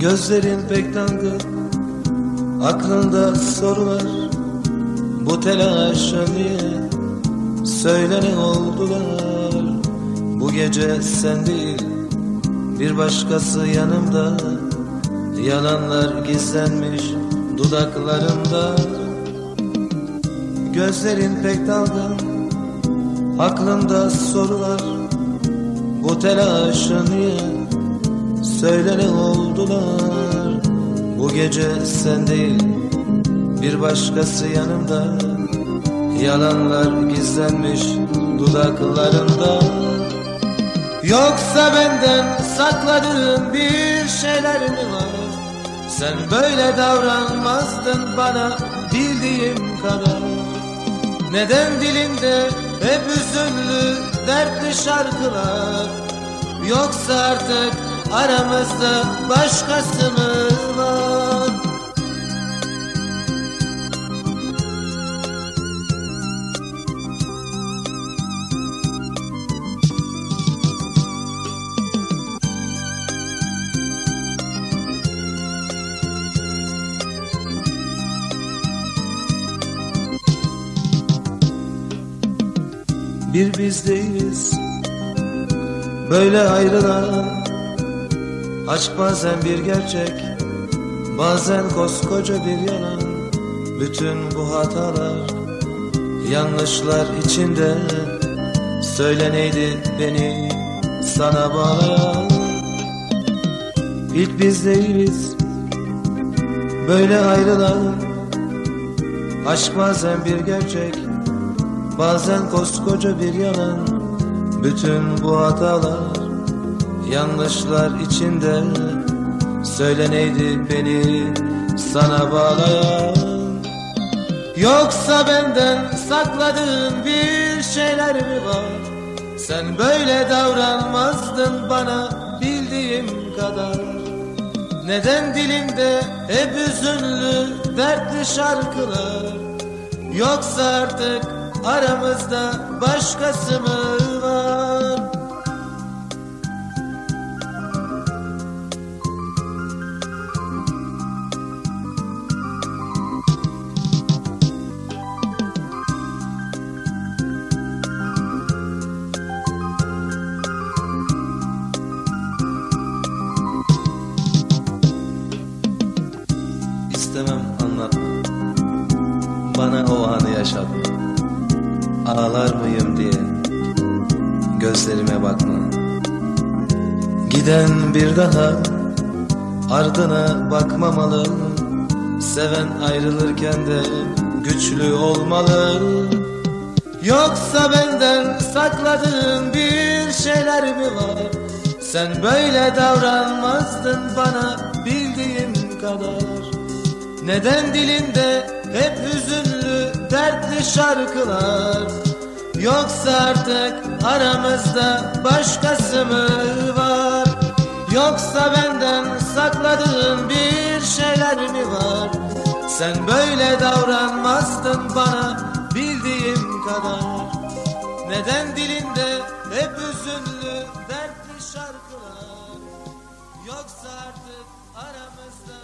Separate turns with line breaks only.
Gözlerin pek dangıl Aklında sorular. Bu telaşa niye Söyle ne oldular? Bu gece sen değil Bir başkası yanımda. Yalanlar gizlenmiş Dudaklarımda. Gözlerin pek dalgın Aklımda sorular. Bu telaşa niye Söyle ne oldular? Bu gece sen değil Bir başkası yanımda. Yalanlar gizlenmiş dudaklarında Yoksa benden sakladığın bir şeyler mi var? Sen böyle davranmazdın bana bildiğim kadar. Neden dilinde hep üzünlü dertli şarkılar? Yoksa artık aramızda başkası mı var? Bir biz değiliz. Böyle ayrılan Aşk bazen bir gerçek Bazen koskoca bir yalan. Bütün bu hatalar Yanlışlar içinde. Söyle neydi beni sana bağlayan? İlk biz değiliz Böyle ayrılan. Aşk bazen bir gerçek Bazen koskoca bir yalan. Bütün bu hatalar Yanlışlar içinde Söyle neydi beni sana bağlayan Yoksa benden sakladığın bir şeyler mi var? Sen böyle davranmazdın bana bildiğim kadar. Neden dilinde hep üzünlü dertli şarkılar? Yoksa artık aramızda başkası mı İstemem anlatma Bana o anı yaşatma Ağlar mıyım diye Gözlerime bakma. Giden bir daha Ardına bakmamalı. Seven ayrılırken de Güçlü olmalı. Yoksa benden sakladığın bir şeyler mi var? Sen böyle davranmazdın bana bildiğim kadar Neden dilinde hep hüzünlü dertli şarkılar? Yoksa artık aramızda başkası mı var? Yoksa benden sakladığın bir şeyler mi var? Sen böyle davranmazdın bana bildiğim kadar. Neden dilinde hep üzünlü dertli şarkılar? Yoksa artık aramızda